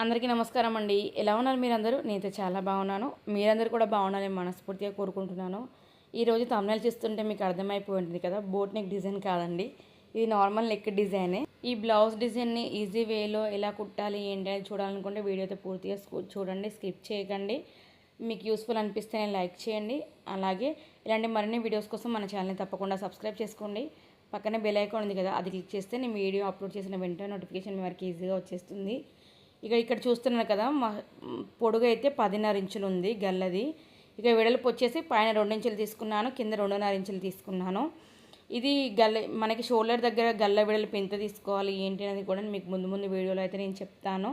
అందరికీ నమస్కారం అండి. ఎలా ఉన్నారు మీరందరూ? నేనైతే చాలా బాగున్నాను. మీరందరూ కూడా బాగున్నారని మనస్ఫూర్తిగా కోరుకుంటున్నాను. ఈరోజు తమిళ చూస్తుంటే మీకు అర్థమైపోయి ఉంటుంది కదా బోట్ నెక్ డిజైన్ కాదండి. ఇది నార్మల్ నెక్ డిజైనే ఈ బ్లౌజ్ డిజైన్ని ఈజీ వేలో ఎలా కుట్టాలి ఏంటి అని చూడాలనుకుంటే వీడియో అయితే పూర్తిగా చూడండి స్కిప్ చేయకండి. మీకు యూస్ఫుల్ అనిపిస్తేనే లైక్ చేయండి. అలాగే ఇలాంటి మరిన్ని వీడియోస్ కోసం మన ఛానల్ని తప్పకుండా సబ్స్క్రైబ్ చేసుకోండి. పక్కనే బెల్ ఐకాన్ ఉంది కదా అది క్లిక్ చేస్తే నేను వీడియో అప్లోడ్ చేసిన వెంటనే నోటిఫికేషన్ మీ వరకు ఈజీగా వచ్చేస్తుంది. ఇక ఇక్కడ చూస్తున్నారు కదా మా పొడుగు అయితే పదిన్నర ఇంచులు ఉంది గల్లది. ఇక వెడల్పు వచ్చేసి పైన రెండు ఇంచులు తీసుకున్నాను కింద రెండున్నర ఇంచులు తీసుకున్నాను. ఇది గల్ల మనకి షోల్డర్ దగ్గర గల్ల వెడల్పు ఎంత తీసుకోవాలి ఏంటి అనేది కూడా మీకు ముందు ముందు వీడియోలో అయితే నేను చెప్తాను.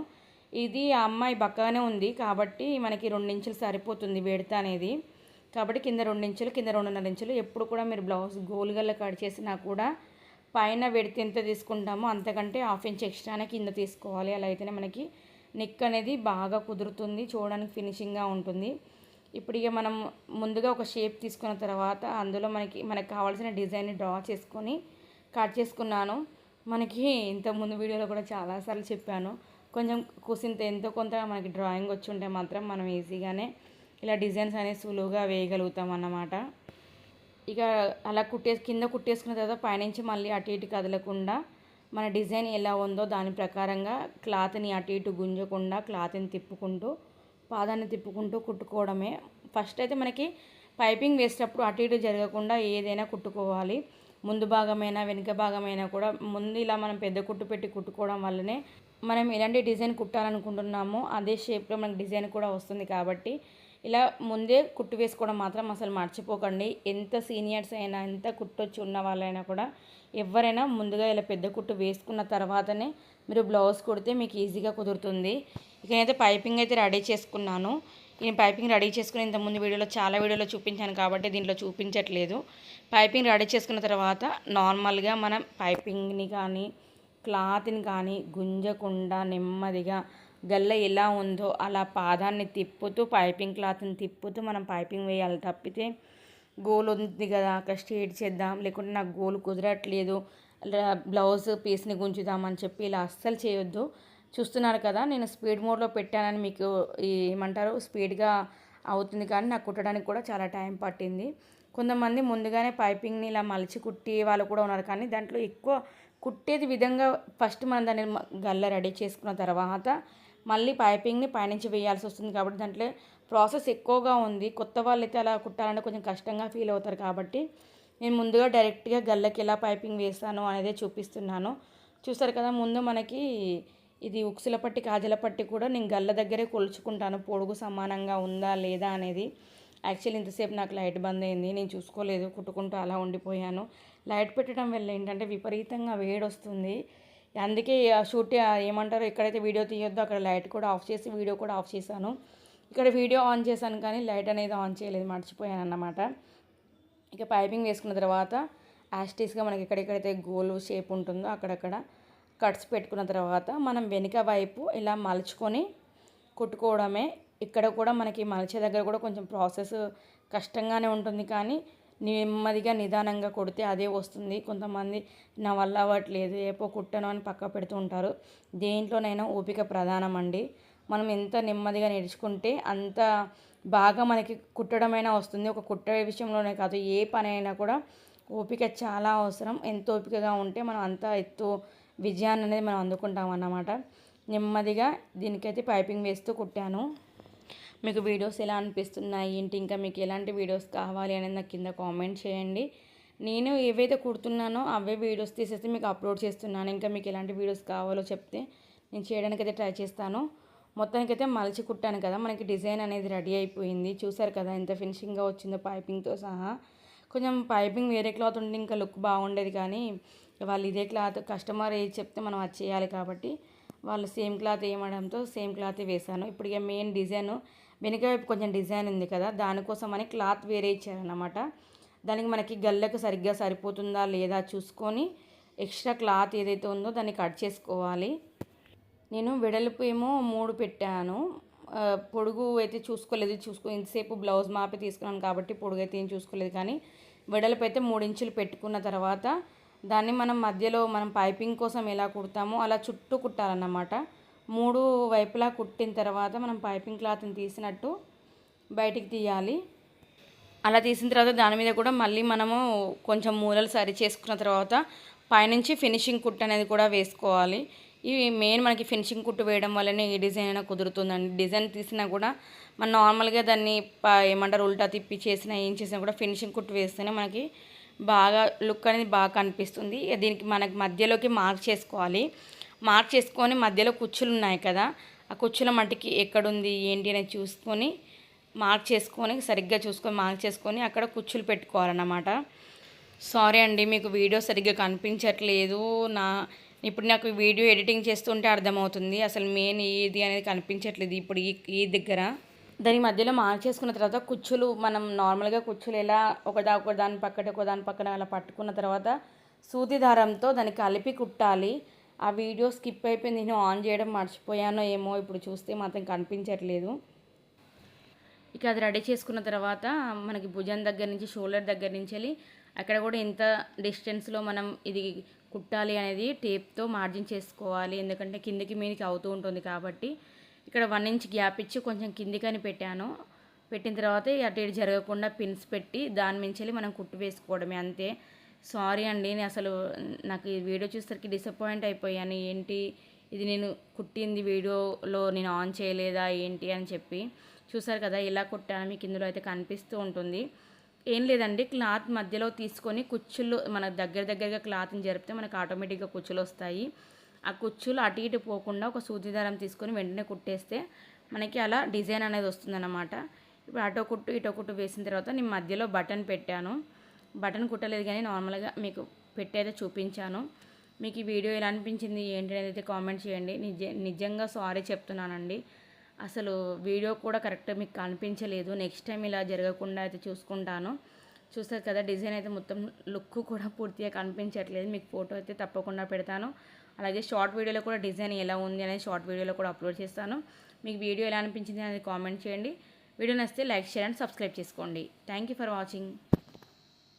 ఇది ఆ అమ్మాయి బక్కగానే ఉంది కాబట్టి మనకి రెండు ఇంచులు సరిపోతుంది వెడత అనేది. కాబట్టి కింద రెండు ఇంచులు కింద రెండున్నర ఇంచులు ఎప్పుడు కూడా మీరు బ్లౌజ్ గోల్ గల్ల కట్ చేసినా కూడా పైన వెడితే ఎంత తీసుకుంటామో అంతకంటే హాఫ్ ఇంచ్ ఎక్స్ట్రానే కింద తీసుకోవాలి. అలా అయితేనే మనకి నెక్ అనేది బాగా కుదురుతుంది. చూడడానికి ఫినిషింగ్గా ఉంటుంది. ఇప్పుడు ఇక మనం ముందుగా ఒక షేప్ తీసుకున్న తర్వాత అందులో మనకి మనకు కావాల్సిన డిజైన్ని డ్రా చేసుకొని కట్ చేసుకున్నాను. మనకి ఇంత ముందు వీడియోలో కూడా చాలాసార్లు చెప్పాను. కొంచెం కుసింత ఎంతో కొంత మనకి డ్రాయింగ్ వచ్చి ఉంటే మాత్రం మనం ఈజీగానే ఇలా డిజైన్స్ అనేవి సులువుగా వేయగలుగుతాం అన్నమాట. ఇక అలా కుట్టేసి కింద కుట్టేసుకున్న తర్వాత పైనుంచి మళ్ళీ అటు ఇటు కదలకుండా మన డిజైన్ ఎలా ఉందో దాని ప్రకారంగా క్లాత్ని అటు ఇటు గుంజకుండా క్లాత్ని తిప్పుకుంటూ పాదాన్ని తిప్పుకుంటూ కుట్టుకోవడమే. ఫస్ట్ అయితే మనకి పైపింగ్ వేసేటప్పుడు అటు ఇటు జరగకుండా ఏదైనా కుట్టుకోవాలి. ముందు భాగమైనా వెనుక భాగమైనా కూడా ముందు ఇలా మనం పెద్ద కుట్టు పెట్టి కుట్టుకోవడం వల్లనే మనం ఎలాంటి డిజైన్ కుట్టాలనుకుంటున్నామో అదే షేప్లో మనకి డిజైన్ కూడా వస్తుంది కాబట్టి ఇలా ముందే కుట్టు వేసుకోవడం మాత్రం అసలు మర్చిపోకండి. ఎంత సీనియర్స్ అయినా ఎంత కుట్టొచ్చి ఉన్న వాళ్ళైనా కూడా ఎవరైనా ముందుగా ఇలా పెద్ద కుట్టు వేసుకున్న తర్వాతనే మీరు బ్లౌజ్ కుడితే మీకు ఈజీగా కుదురుతుంది. ఇక నేనైతే పైపింగ్ అయితే రెడీ చేసుకున్నాను. నేను పైపింగ్ రెడీ చేసుకుని ఇంత ముందు వీడియోలో చాలా వీడియోలో చూపించాను కాబట్టి దీంట్లో చూపించట్లేదు. పైపింగ్ రెడీ చేసుకున్న తర్వాత నార్మల్గా మనం పైపింగ్ని కానీ క్లాత్ని కానీ గుంజకుండా నెమ్మదిగా గల్ల ఎలా ఉందో అలా పాదాన్ని తిప్పుతూ పైపింగ్ క్లాత్ని తిప్పుతూ మనం పైపింగ్ వేయాలి తప్పితే గోల్ ఉంది కదా అక్కడ స్ట్రేట్ చేద్దాం లేకుంటే నాకు గోల్ కుదరట్లేదు బ్లౌజ్ పీస్ని గుంచుదామని చెప్పి ఇలా అస్సలు చేయొద్దు. చూస్తున్నారు కదా నేను స్పీడ్ మోడ్లో పెట్టానని మీకు ఏమంటారు స్పీడ్గా అవుతుంది కానీ నాకు కుట్టడానికి కూడా చాలా టైం పట్టింది. కొంతమంది ముందుగానే పైపింగ్ని ఇలా మలిచి కుట్టి వాళ్ళు కూడా ఉన్నారు. కానీ దాంట్లో ఎక్కువ కుట్టేది విధంగా ఫస్ట్ మనం దాన్ని గల్ల రెడీ చేసుకున్న తర్వాత మళ్ళీ పైపింగ్ని పైనుంచి వేయాల్సి వస్తుంది కాబట్టి దాంట్లో ప్రాసెస్ ఎక్కువగా ఉంది. కొత్త వాళ్ళు అయితే అలా కుట్టాలంటే కొంచెం కష్టంగా ఫీల్ అవుతారు కాబట్టి నేను ముందుగా డైరెక్ట్గా గల్లకి ఎలా పైపింగ్ వేస్తాను అనేది చూపిస్తున్నాను. చూస్తారు కదా ముందు మనకి ఇది ఉక్సుల పట్టి కాజల పట్టి కూడా నేను గల్ల దగ్గరే కొలుచుకుంటాను. పొడుగు సమానంగా ఉందా లేదా అనేది. యాక్చువల్లీ ఇంతసేపు నాకు లైట్ బంద్ అయింది. నేను చూసుకోలేదు కుట్టుకుంటూ అలా ఉండిపోయాను. లైట్ పెట్టడం వల్ల ఏంటంటే విపరీతంగా వేడి వస్తుంది అందుకే షూట్ ఏమంటారు ఎక్కడైతే వీడియో తీయొద్దో అక్కడ లైట్ కూడా ఆఫ్ చేసి వీడియో కూడా ఆఫ్ చేశాను. ఇక్కడ వీడియో ఆన్ చేశాను కానీ లైట్ అనేది ఆన్ చేయలేదు మర్చిపోయాను అన్నమాట. ఇక పైపింగ్ వేసుకున్న తర్వాత యాస్టీస్గా మనకి ఎక్కడెక్కడైతే గోల్ షేప్ ఉంటుందో అక్కడక్కడ కట్స్ పెట్టుకున్న తర్వాత మనం వెనుక వైపు ఇలా మలుచుకొని కుట్టుకోవడమే. ఇక్కడ కూడా మనకి మలిచే దగ్గర కూడా కొంచెం ప్రాసెస్ కష్టంగానే ఉంటుంది కానీ నెమ్మదిగా నిదానంగా కొడితే అదే వస్తుంది. కొంతమంది నా వల్ల అవ్వట్లేదు ఏపో కుట్టను అని పక్క పెడుతూ ఉంటారు. దేంట్లోనైనా ఓపిక ప్రధానం అండి మనం ఎంత నెమ్మదిగా నేర్చుకుంటే అంత బాగా మనకి కుట్టడమైనా వస్తుంది. ఒక కుట్ట విషయంలోనే కాదు ఏ పని అయినా కూడా ఓపిక చాలా అవసరం. ఎంత ఓపికగా ఉంటే మనం అంత ఎత్తు విజయాన్ని అనేది మనం అందుకుంటాం అన్నమాట నెమ్మదిగా దీనికైతే పైపింగ్ వేస్తూ కుట్టాను. మీకు వీడియోస్ ఎలా అనిపిస్తున్నాయి? ఏంటి? ఇంకా మీకు ఎలాంటి వీడియోస్ కావాలి అనేది నాకు కింద కామెంట్ చేయండి. నేను ఏవైతే కుడుతున్నానో అవే వీడియోస్ తీసేసి మీకు అప్లోడ్ చేస్తున్నాను. ఇంకా మీకు ఎలాంటి వీడియోస్ కావాలో చెప్తే నేను చేయడానికి అయితే ట్రై చేస్తాను. మొత్తానికైతే మలిచి కుట్టాను కదా మనకి డిజైన్ అనేది రెడీ అయిపోయింది. చూసారు కదా ఎంత ఫినిషింగ్గా వచ్చిందో పైపింగ్తో సహా. కొంచెం పైపింగ్ వేరే క్లాత్ ఉంటే ఇంకా లుక్ బాగుండేది కానీ వాళ్ళు ఇదే క్లాత్ కస్టమర్ ఏది చెప్తే మనం అది చేయాలి కాబట్టి వాళ్ళు సేమ్ క్లాత్ వేయడంతో సేమ్ క్లాత్ వేశాను. ఇప్పుడు ఇక మెయిన్ డిజైన్ వెనుక వైపు కొంచెం డిజైన్ ఉంది కదా దానికోసం అని క్లాత్ వేరే ఇచ్చారనమాట దానికి మనకి గల్లకు సరిగ్గా సరిపోతుందా లేదా చూసుకొని ఎక్స్ట్రా క్లాత్ ఏదైతే ఉందో దాన్ని కట్ చేసుకోవాలి. నేను వెడల్పు ఏమో మూడు పెట్టాను. పొడుగు అయితే చూసుకోలేదు చూసుకో ఇంతసేపు బ్లౌజ్ మాపి తీసుకున్నాను కాబట్టి పొడుగు అయితే ఏం చూసుకోలేదు కానీ వెడల్పు అయితే మూడు ఇంచులు పెట్టుకున్న తర్వాత దాన్ని మనం మధ్యలో మనం పైపింగ్ కోసం ఎలా కుడతామో అలా చుట్టూ కుట్టాలన్నమాట. మూడు వైపులా కుట్టిన తర్వాత మనం పైపింగ్ క్లాత్ని తీసినట్టు బయటికి తీయాలి. అలా తీసిన తర్వాత దాని మీద కూడా మళ్ళీ మనము కొంచెం మూలలు సరి చేసుకున్న తర్వాత పైనుంచి ఫినిషింగ్ కుట్ అనేది కూడా వేసుకోవాలి. ఇవి మెయిన్ మనకి ఫినిషింగ్ కుట్టు వేయడం వల్లనే ఈ డిజైన్ అయినా కుదురుతుందండి. డిజైన్ తీసినా కూడా మనం నార్మల్గా దాన్ని ప- ఏమంటారు ఉల్టా తిప్పి చేసినా ఏం చేసినా కూడా ఫినిషింగ్ కుట్టు వేస్తేనే మనకి బాగా లుక్ అనేది బాగా కనిపిస్తుంది. దీనికి మనకి మధ్యలోకి మార్క్ చేసుకోవాలి. మార్క్ చేసుకొని మధ్యలో కుచ్చులు ఉన్నాయి కదా ఆ కుచ్చుల మట్టికి ఎక్కడుంది ఏంటి అనేది చూసుకొని మార్క్ చేసుకొని సరిగ్గా చూసుకొని మార్క్ చేసుకొని అక్కడ కుచ్చులు పెట్టుకోవాలన్నమాట. సారీ అండి మీకు వీడియో సరిగ్గా కనిపించట్లేదు. నా ఇప్పుడు నాకు వీడియో ఎడిటింగ్ చేస్తుంటే అర్థమవుతుంది. అసలు మెయిన్ ఏది అనేది కనిపించట్లేదు ఇప్పుడు ఈ ఈ దగ్గర. దాని మధ్యలో మార్క్ చేసుకున్న తర్వాత కుచ్చులు మనం నార్మల్గా కుచ్చులు ఎలా ఒకదా ఒక దాని పక్కన ఒక దాని పక్కన అలా పట్టుకున్న తర్వాత సూది దారంతో దాన్ని కలిపి కుట్టాలి. ఆ వీడియో స్కిప్ అయిపోయింది నేను ఆన్ చేయడం మర్చిపోయానో ఏమో ఇప్పుడు చూస్తే మాత్రం కనిపించట్లేదు. ఇక అది రెడీ చేసుకున్న తర్వాత మనకి భుజం దగ్గర నుంచి షోల్డర్ దగ్గర నుంచి వెళ్ళి అక్కడ కూడా ఎంత డిస్టెన్స్లో మనం ఇది కుట్టాలి అనేది టేప్తో మార్జిన్ చేసుకోవాలి. ఎందుకంటే కిందికి మీదకి అవుతూ ఉంటుంది కాబట్టి ఇక్కడ వన్ ఇంచ్ గ్యాప్ ఇచ్చి కొంచెం కిందికని పెట్టాను. పెట్టిన తర్వాత అటు ఇటు జరగకుండా పిన్స్ పెట్టి దాని మించి వెళ్ళి మనం కుట్టు వేసుకోవడమే అంతే. సారీ అండి నేను అసలు నాకు ఈ వీడియో చూసేసరికి డిసప్పాయింట్ అయిపోయాను. ఏంటి? ఇది నేను కుట్టింది వీడియోలో నేను ఆన్ చేయలేదా? ఏంటి? అని చెప్పి చూసారు కదా ఇలా కుట్టాను మీకు ఇందులో అయితే కనిపిస్తూ ఉంటుంది. ఏం లేదండి క్లాత్ మధ్యలో తీసుకొని కుచ్చులు మన దగ్గర దగ్గరగా క్లాత్ని జరిపితే మనకు ఆటోమేటిక్గా కుచ్చులు వస్తాయి. ఆ కుచ్చులు అటు ఇటు పోకుండా ఒక సూది దారం తీసుకొని వెంటనే కుట్టేస్తే మనకి అలా డిజైన్ అనేది వస్తుందన్నమాట. ఇప్పుడు అటో కుట్టు ఇటో కుట్టు వేసిన తర్వాత నేను మధ్యలో బటన్ పెట్టాను. బటన్ కుట్టలేదు కానీ నార్మల్గా మీకు పెట్టి అయితే చూపించాను. మీకు ఈ వీడియో ఎలా అనిపించింది ఏంటి అనేది అయితే కామెంట్ చేయండి. నిజ నిజంగా సారీ చెప్తున్నానండి. అసలు వీడియో కూడా కరెక్ట్గా మీకు కనిపించలేదు. నెక్స్ట్ టైం ఇలా జరగకుండా అయితే చూసుకుంటాను. చూస్తారు కదా డిజైన్ అయితే మొత్తం లుక్ కూడా పూర్తిగా కనిపించట్లేదు. మీకు ఫోటో అయితే తప్పకుండా పెడతాను. అలాగే షార్ట్ వీడియోలో కూడా డిజైన్ ఎలా ఉంది అనేది షార్ట్ వీడియోలో కూడా అప్లోడ్ చేస్తాను. మీకు వీడియో ఎలా అనిపించింది అనేది కామెంట్ చేయండి. వీడియో నచ్చితే లైక్ షేర్ అండ్ సబ్స్క్రైబ్ చేసుకోండి. Thank you for watching.